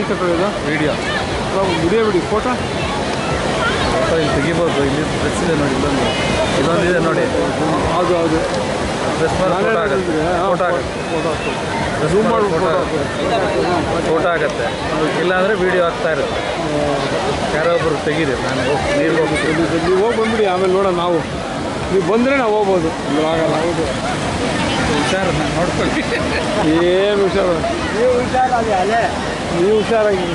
ಇದು video video ಬಿಡಿ photo photo ಇಲ್ಲಿ ತೆಗಿಬೋದು ಇಲ್ಲಿ ಡ್ರೆಸ್ ಇದೆ ನೋಡಿ ಇಲ್ಲೊಂದು ಇದೆ ನೋಡಿ. ಹೌದು ಹೌದು ಡ್ರೆಸ್ ಫೋಟೋ ಆಗುತ್ತೆ. ಫೋಟೋ ಆಗುತ್ತೆ. ಇಲ್ಲಾಂದರೆ ವಿಡಿಯೋ ಆಗ್ತಾ ಇರುತ್ತೆ. ಯಾರೋ ಒಬ್ಬರು ತೆಗೀರಿ ನಾನು ಹೋಗಿ ಹೋಗ್ಬಿಟ್ಟು ನೀವು ಹೋಗಿ ಬಂದ್ಬಿಡಿ ಆಮೇಲೆ ನೋಡೋಣ ನಾವು. ನೀವು ಬಂದರೆ ನಾವು ಹೋಗ್ಬೋದು. ಆಗಲ್ಲ ಹೌದು ಹುಷಾರು ನಾನು ನೋಡ್ಕೊಂಡು ಏನು ಹುಷಾರು? ನೀವು ಅಲ್ಲೇ. ನೀವು ಹುಷಾರಾಗಿ